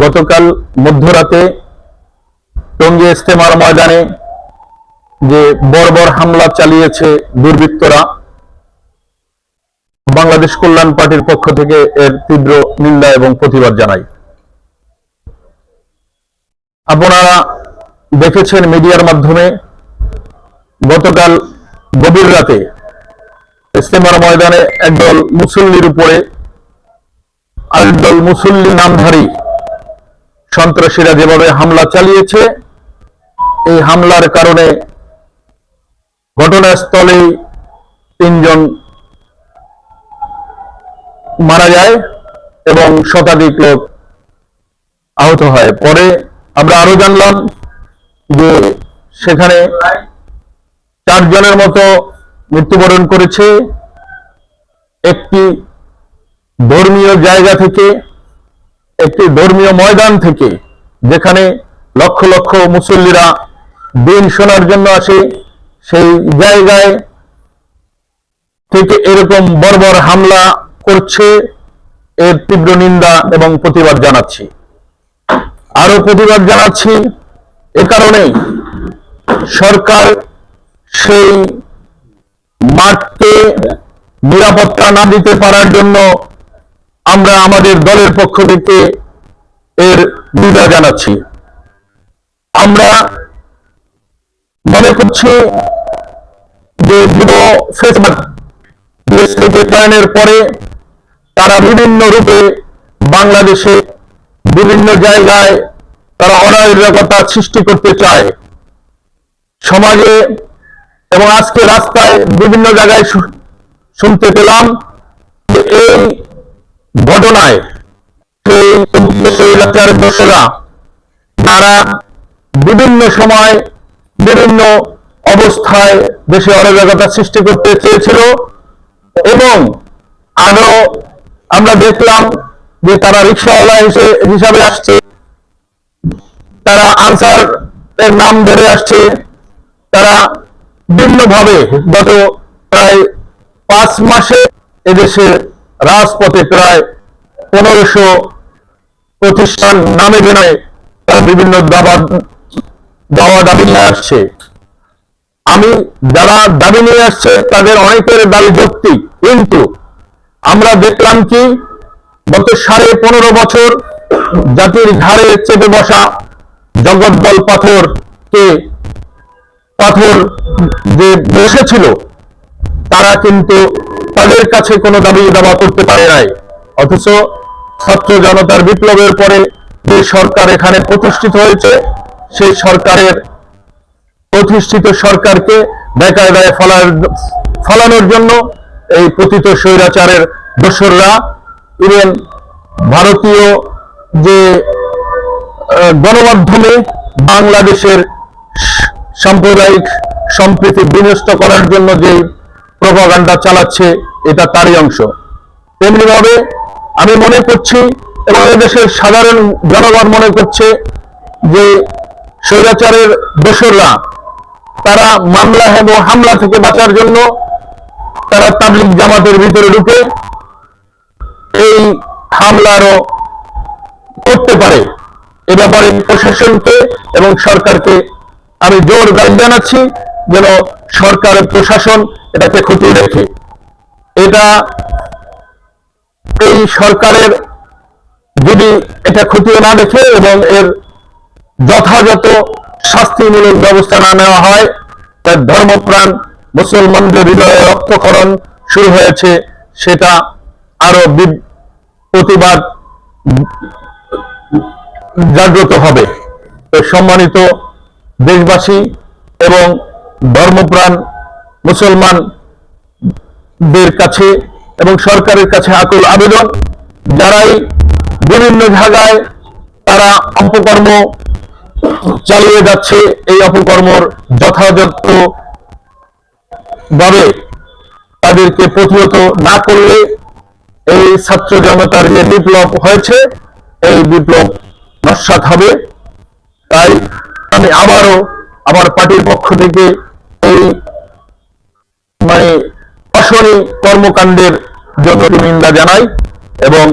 গতকাল মধ্যরাতে টঙ্গী ইস্তেমার ময়দানে যে বর্বর হামলা চালিয়েছে দুর্বৃত্তরা, বাংলাদেশ কল্যাণ পার্টির পক্ষ থেকে এর তীব্র নিন্দা এবং প্রতিবাদ জানাই। আপনারা দেখেছেন মিডিয়ার মাধ্যমে গতকাল গভীর রাতে ইস্তেমার ময়দানে একদল মুসল্লির উপরে আরেকদল মুসল্লি নামধারী সন্ত্রাসীরা যেভাবে হামলা চালিয়েছে, এই হামলার কারণে ঘটনাস্থলেই তিনজন মারা যায় এবং শতাধিক লোক আহত হয়। পরে আমরা আরও জানলাম যে সেখানে চারজনের মতো মৃত্যুবরণ করেছে একটি ধর্মীয় জায়গা থেকে, একটি ধর্মীয় ময়দান থেকে, যেখানে লক্ষ লক্ষ মুসল্লিরা দিন শোনার জন্য আসে। সেই জায়গায় থেকে এরকম বর্বর হামলা করছে, এর তীব্র নিন্দা এবং প্রতিবাদ জানাচ্ছি। আরও প্রতিবাদ জানাচ্ছি এ কারণেই সরকার সেই মাঠকে নিরাপত্তা না দিতে পারার জন্য আমরা আমাদের দলের পক্ষ থেকে এর নিন্দা জানাচ্ছি। আমরা মনে করছি যে প্রায়ণের পরে তারা বিভিন্ন রূপে বাংলাদেশে বিভিন্ন জায়গায় তারা অরাজকতা সৃষ্টি করতে চায়। সমাজে এবং আজকে রাস্তায় বিভিন্ন জায়গায় শুনতে পেলাম এই ঘটনায় এলাকার তারা বিভিন্ন সময় বিভিন্ন অবস্থায় দেশে অরাজকতা সৃষ্টি করতে চেয়েছিল এবং আরও আমরা দেখলাম যে তারা রিক্সাওয়ালা হিসাবে আসছে, তারা আনসার এর নাম ধরে আসছে, তারা বিভিন্নভাবে গত প্রায় পাঁচ মাসে এদেশে রাজপথে প্রায় পনেরোশো প্রতিষ্ঠান নামে বেনায় বিভিন্ন দাবা দাওয়া দাবি নিয়ে আসছে। আমি যারা দাবি নিয়ে আসছে তাদের অনেকের দাবি যৌক্তিক কিন্তু আমরা দেখলাম কি গত সাড়ে পনেরো বছর জাতির ঘাড়ে চেপে বসা জগদ্দল পাথরকে পাথর যে বসেছিল তারা কিন্তু তাদের কাছে কোনো দাবি দাবা করতে পারে নাই। অথচ ছাত্র জনতার বিপ্লবের পরে যে সরকার এখানে প্রতিষ্ঠিত হয়েছে, সেই সরকারের প্রতিষ্ঠিত সরকারকে বেকায়দায় ফলার, ফলানোর জন্য এই পতিত স্বৈরাচারের দোসররা, ইভেন ভারতীয় যে গণমাধ্যমে বাংলাদেশের সাম্প্রদায়িক সম্প্রীতি বিনষ্ট করার জন্য যে প্রপাগান্ডা চালাচ্ছে, এটা তারই অংশ। তেমনি ভাবে আমি মনে করছি, এবং এদেশের সাধারণ জনগণ মনে করছে যে স্বৈরাচারের দোসররা, তারা মামলা এবং হামলা থেকে বাঁচার জন্য তারা তাবলিক জামাতের ভিতরে ঢুকে এই হামলারও করতে পারে। এ ব্যাপারে প্রশাসনকে এবং সরকারকে আমি জোর দাবি জানাচ্ছি যেন সরকার প্রশাসন এটাকে খতিয়ে দেখে। এটা এই সরকারের যদি এটা খতিয়ে না দেখে এবং এর যথাযথ শাস্তিমূলক ব্যবস্থা না নেওয়া হয়, তার ধর্মপ্রাণ মুসলমানদের হৃদয়ে রক্তকরণ শুরু হয়েছে, সেটা আরও প্রতিবাদ জাগ্রত হবে। সম্মানিত দেশবাসী এবং ধর্মপ্রাণ মুসলমানদের কাছে এবং সরকারের কাছে আকুল আবেদন যারাই বিভিন্ন জায়গায় তারা অপকর্ম চালিয়ে যাচ্ছে, এই অপকর্মর যথাযথ ভাবে তাদেরকে প্রতিহত না করলে এই ছাত্র জনতার যে বিপ্লব হয়েছে, এই বিপ্লব নস্বাত হবে। তাই আমি আবারও আমার পার্টির পক্ষ থেকে এই মানে অশনী কর্মকাণ্ডের যত নিন্দা জানাই এবং